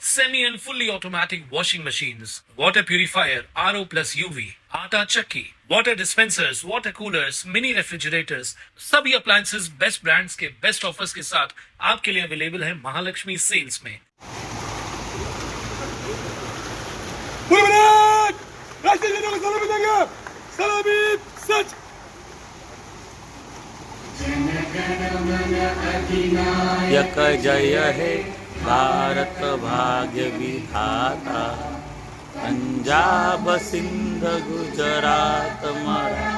semi and fully automatic washing machines, water purifier, RO plus UV, आटा चक्की, water dispensers, water coolers, mini refrigerators, सभी appliances best brands के best offers के साथ आपके लिए अवेलेबल है महालक्ष्मी सेल्स में Sach! यक जय हे भारतभाग्य विधा पञ्जाब सिन्द गुजरातमरा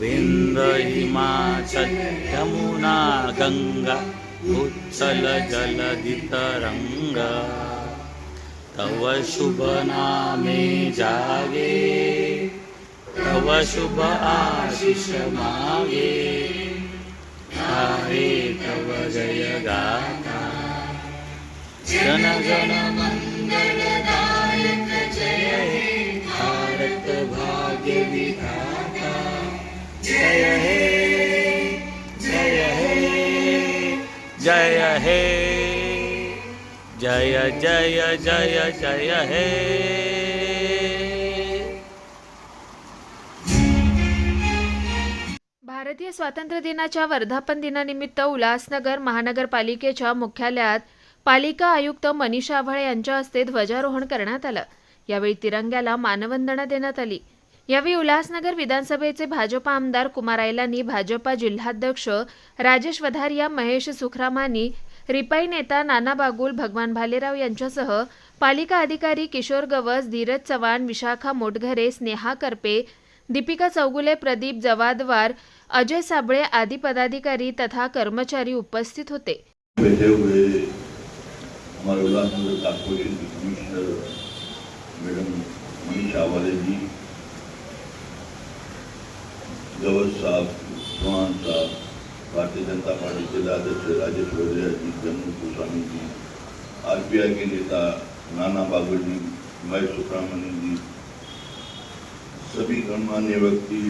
विन्द हिमाचल यमुना गङ्गा उच्छल जलदितरङ्ग उच्चलदितरङ्गुभ नामे जागे। तव शुभ आशिष मागे। जन गण मङ्गलदायक जय हे भारत भाग्य विधाता जय हे जय हे जय हे जय जय जय जय हे भारतीय स्वातंत्र्य दिनाच्या वर्धापन दिनानिमित्त उल्हासनगर महानगरपालिकेच्या मुख्यालयात पालिका आयुक्त मनीषा आव्हाळे यांच्या हस्ते ध्वजारोहण करण्यात आलं. यावेळी तिरंग्याला मानवंदना देण्यात आली. यावेळी उल्हासनगर विधानसभेचे भाजपा आमदार कुमार ऐलानी भाजपा जिल्हाध्यक्ष राजेश वधारिया महेश सुखरामानी रिपाई नेता नाना बागुल भगवान भालेराव यांच्यासह पालिका अधिकारी किशोर गवस धीरज चव्हाण विशाखा मोटघरे स्नेहा करपे दीपिका चौगुले प्रदीप जवादवार अजय साबळे आदी पदाधिकारी तथा कर्मचारी उपस्थित होते. हमारे उल्लासनगर कॉर्पोरेशन के कमिश्नर मैडम मनीषा आवाले जी गवर साहब चौहान साहब, भारतीय जनता पार्टी के अध्यक्ष राजेश वोडिया जी, जम्मू गोस्वामी जी, आरपीआई के नेता नाना बागल जी, महेश सुब्रमण्यम जी, सभी गणमान्य व्यक्ति,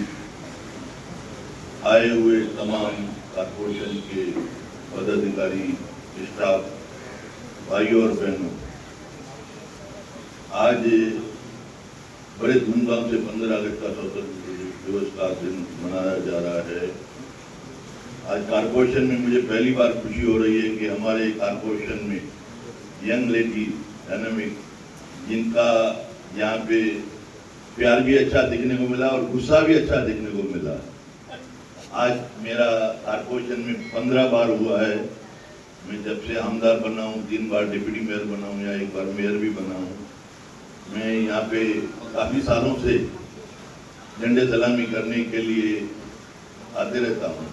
आए हुए तमाम कॉरपोरेशन के पदाधिकारी, स्टाफ भाइयों और बहनों, आज बड़े धूमधाम से पंद्रह अगस्त का स्वतंत्र दिवस का दिन मनाया जा रहा है। आज कारपोरेशन में मुझे पहली बार खुशी हो रही है कि हमारे कारपोरेशन में यंग लेडी डायनामिक जिनका यहाँ पे प्यार भी अच्छा दिखने को मिला और गुस्सा भी अच्छा दिखने को मिला। आज मेरा कारपोरेशन में पंद्रह बार हुआ है। मैं जब से आमदार बना हूँ तीन बार डिप्टी मेयर बना हूँ या एक बार मेयर भी बना हूँ मैं यहाँ पे काफ़ी सालों से झंडे सलामी करने के लिए आते रहता हूँ।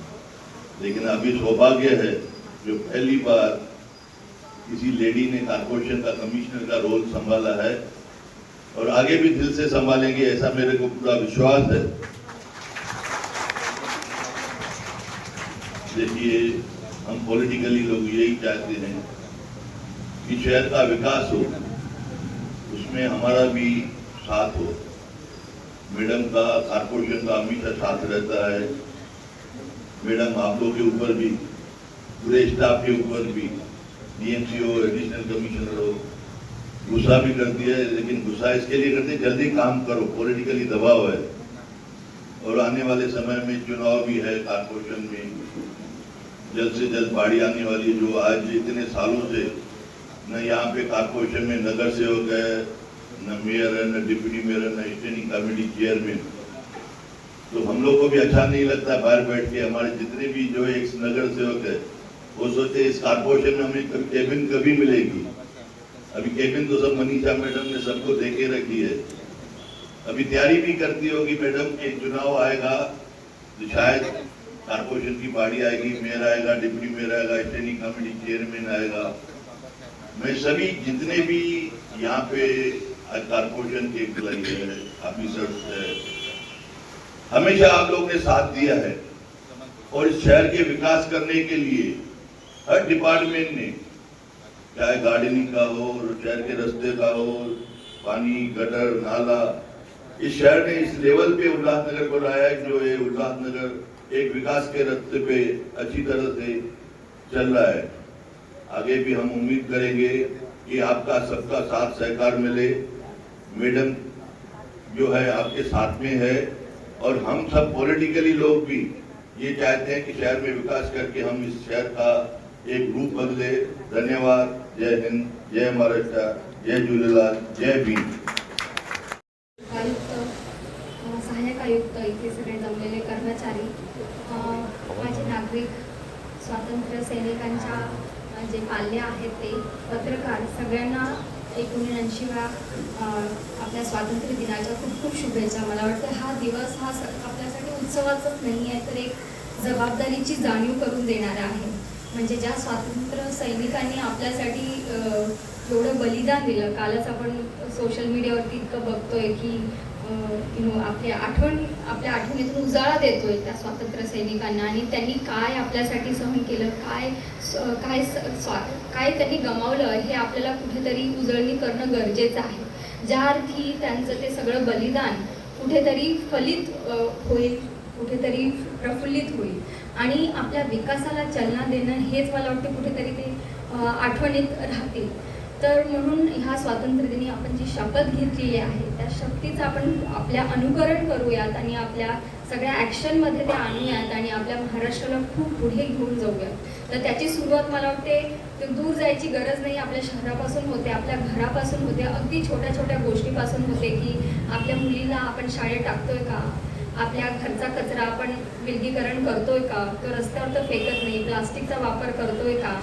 लेकिन अभी सौभाग्य है, जो पहली बार किसी लेडी ने कारपोरेशन का कमिश्नर का रोल संभाला है और आगे भी दिल से संभालेंगे, ऐसा मेरे को पूरा विश्वास है। देखिए हम पॉलिटिकली लोग यही चाहते हैं कि शहर का विकास हो, उसमें हमारा भी साथ हो। मैडम का कारपोरेशन का हमेशा साथ रहता है। मैडम आप लोग के ऊपर भी, पूरे स्टाफ के ऊपर भी डीएमसी हो एडिशनल कमिश्नर हो, गुस्सा भी करती है, लेकिन गुस्सा इसके लिए करती है, जल्दी काम करो पॉलिटिकली दबाव है। और आने वाले समय में चुनाव भी है कारपोरेशन में। जल्द से जल्द बाढ़ी आने वाली जो आज इतने सालों से न यहाँ पे कारपोरेशन में नगर सेवक है, न मेयर है, न डिप्टी मेयर है, न स्टैंडिंग कमेटी चेयरमैन। तो हम लोग को भी अच्छा नहीं लगता बाहर बैठ के, हमारे जितने भी जो एक नगर सेवक है, वो सोचते इस कारपोरेशन में हमें कभी कैबिन कभी मिलेगी। अभी कैबिन तो सब मनीषा मैडम ने सबको दे के रखी है। अभी तैयारी भी करती होगी मैडम कि चुनाव आएगा तो शायद कारपोरेशन की बाड़ी आएगी, मेयर आएगा, डिप्टी मेयर आएगा स्टैंडिंग कमेटी चेयरमैन आएगा। मैं सभी जितने भी यहाँ पे कारपोरेशन के है ऑफिसर्स है, हमेशा आप लोग ने साथ दिया है। और इस शहर के विकास करने के लिए हर डिपार्टमेंट ने, चाहे गार्डनिंग का हो, शहर के रास्ते का हो, पानी गटर नाला, इस शहर ने इस लेवल पे उल्लासनगर को लाया है, जो ये उल्लासनगर एक विकास के रास्ते पे अच्छी तरह से चल रहा है। आगे भी हम उम्मीद करेंगे कि आपका सबका साथ सहकार मिले। मैडम जो है आपके साथ में है और हम सब पॉलिटिकली लोग भी ये चाहते हैं कि शहर में विकास करके हम इस शहर का एक रूप बदले। धन्यवाद। जय हिंद। जय महाराष्ट्र। जय झूलेलाल। जय भीम। नागरिक स्वातंत्र्य सैनिकांच्या जे पाल्य आहेत ते पत्रकार सगळ्यांना एकोणऐंशीव्या आपल्या स्वातंत्र्य दिनाच्या खूप खूप शुभेच्छा. मला वाटतं हा दिवस हा स आपल्यासाठी उत्सवाचाच नाही आहे तर एक जबाबदारीची जाणीव करून देणारा आहे. म्हणजे ज्या स्वातंत्र्य सैनिकांनी आपल्यासाठी एवढं बलिदान दिलं कालच आपण सोशल मीडियावरती इतकं बघतोय की यु नो आपल्या आठवण आपल्या आठवणीतून उजाळा देतोय त्या स्वातंत्र्य सैनिकांना आणि त्यांनी काय आपल्यासाठी सहन केलं काय काय स्वा काय त्यांनी गमावलं हे आपल्याला कुठेतरी उजळणी करणं गरजेचं आहे. ज्या अर्थी त्यांचं ते सगळं बलिदान कुठेतरी फलित होईल कुठेतरी प्रफुल्लित होईल. आणि आपल्या विकासाला चालना देणं हेच मला वाटतं कुठेतरी ते आठवणीत राहतील. तर म्हणून ह्या स्वातंत्र्यदिनी आपण जी शपथ घेतलेली आहे त्या शक्तीचं आपण आपल्या अनुकरण करूयात आणि आपल्या सगळ्या ॲक्शनमध्ये ते आणूयात आणि आपल्या महाराष्ट्राला खूप पुढे घेऊन जाऊयात. तर त्याची सुरुवात मला वाटते दूर जायची गरज नाही आपल्या शहरापासून होते आपल्या घरापासून होते अगदी छोट्या छोट्या गोष्टीपासून होते की आपल्या मुलीला आपण शाळेत टाकतोय का? आपल्या घरचा कचरा आपण विलगीकरण करतोय का? तो रस्त्यावर तर फेकत नाही प्लास्टिकचा वापर करतोय का?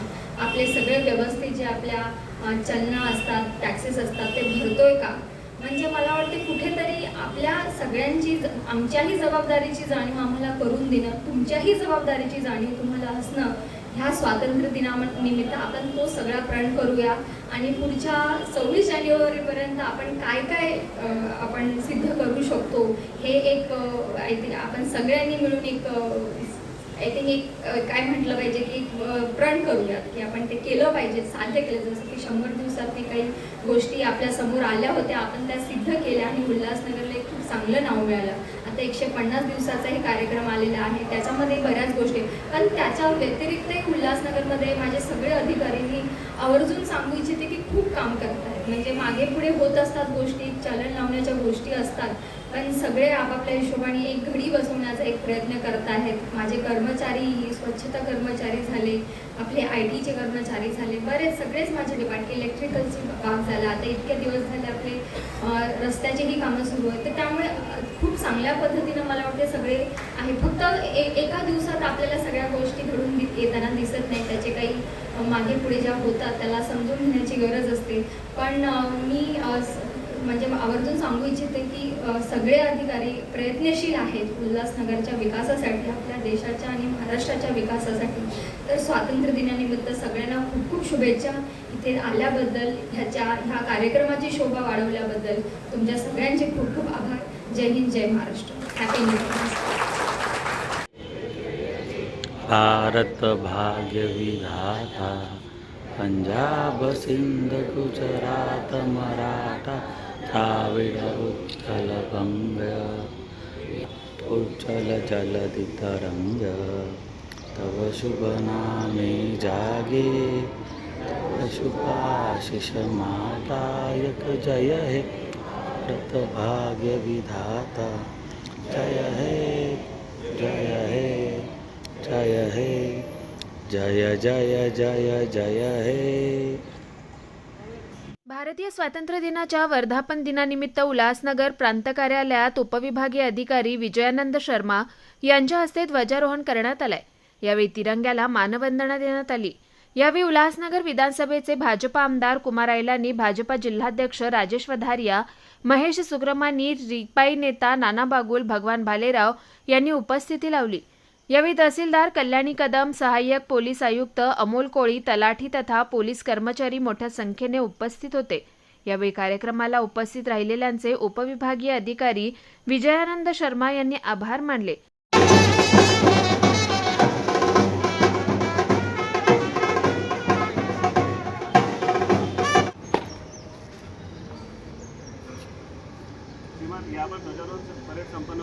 आपले सगळे व्यवस्थित जे आपल्या चलना असतात टॅक्सेस असतात ते भरतोय का? म्हणजे मला वाटते कुठेतरी आपल्या सगळ्यांची आमच्याही जबाबदारीची जाणीव आम्हाला करून देणं तुमच्याही जबाबदारीची जाणीव तुम्हाला असणं ह्या स्वातंत्र्य दिनानिमित्त आपण तो सगळा प्रण करूया. आणि पुढच्या सव्वीस जानेवारीपर्यंत आपण काय काय आपण सिद्ध करू शकतो हे एक आय थिंक आपण सगळ्यांनी मिळून एक आय थिंक एक काय म्हटलं पाहिजे की प्रण करूयात. की आपण ते केलं पाहिजे साध्य केलं. जसं की शंभर दिवसात ते काही गोष्टी आपल्यासमोर आल्या होत्या आपण त्या सिद्ध केल्या आणि उल्हासनगरला एक खूप चांगलं नाव मिळालं. आता एकशे पन्नास दिवसाचाही कार्यक्रम आलेला आहे त्याच्यामध्ये बऱ्याच गोष्टी पण त्याच्या व्यतिरिक्तही उल्हासनगरमध्ये माझे सगळे अधिकारी मी आवर्जून सांगू इच्छिते की खूप काम करत आहेत म्हणजे मागे पुढे होत असतात गोष्टी चलन लावण्याच्या गोष्टी असतात. पण सगळे आपापल्या हिशोबाने एक घडी बसवण्याचा एक प्रयत्न करत आहेत. माझे कर्मचारी स्वच्छता कर्मचारी झाले आपले आय टीचे कर्मचारी झाले. बरेच सगळेच माझे डिपार्ट इलेक्ट्रिकलचे काम झाला. आता इतके दिवस झाले आपले रस्त्याचेही कामं सुरू आहेत. तर त्यामुळे खूप चांगल्या पद्धतीनं मला वाटते सगळे आहे फक्त ए एका दिवसात आपल्याला सगळ्या गोष्टी घडून येताना दिसत नाही. त्याचे काही मागे पुढे ज्या होतात त्याला समजून घेण्याची गरज असते. पण मी म्हणजे आवर्जून सांगू इच्छिते की सगळे अधिकारी प्रयत्नशील आहेत उल्हासनगरच्या विकासासाठी आपल्या देशाच्या आणि महाराष्ट्राच्या विकासासाठी. तर स्वातंत्र्य दिनानिमित्त सगळ्यांना खूप खूप शुभेच्छा. इथे आल्याबद्दल ह्याच्या ह्या कार्यक्रमाची शोभा वाढवल्याबद्दल तुमच्या सगळ्यांचे खूप खूप आभार. जय हिंद जय महाराष्ट्र. हॅपी न्यू भारत भाग्य विधाता। पंजाब सिंध गुजरात मराठा द्राविड उत्कल भंग उज्ज्वल जलधि तरंग तव शुभ नामे जागे तव शुभाशिष मादायक जय हे भारत भाग्य विधाता जय हे जय हे जय हे जया जया जया जया हे। भारतीय स्वातंत्र्य दिनाच्या वर्धापन दिनानिमित्त उल्हासनगर प्रांत कार्यालयात उपविभागीय अधिकारी विजयानंद शर्मा यांच्या हस्ते ध्वजारोहण करण्यात आलंय. यावेळी तिरंग्याला मानवंदना देण्यात आली. यावेळी उल्हासनगर विधानसभेचे भाजपा आमदार कुमार ऐलानी भाजपा जिल्हाध्यक्ष राजेश वधारिया महेश सुग्रमानी रिपाई नेता नाना बागुल भगवान भालेराव यांनी उपस्थिती लावली. यावेळी तहसीलदार कल्याणी कदम सहाय्यक पोलीस आयुक्त अमोल कोळी तलाठी तथा पोलीस कर्मचारी मोठ्या संख्येने उपस्थित होते. यावेळी कार्यक्रमाला उपस्थित राहिलेल्यांचे उपविभागीय अधिकारी विजयानंद शर्मा यांनी आभार मानले. यावर ध्वजारोहण परेड संपन्न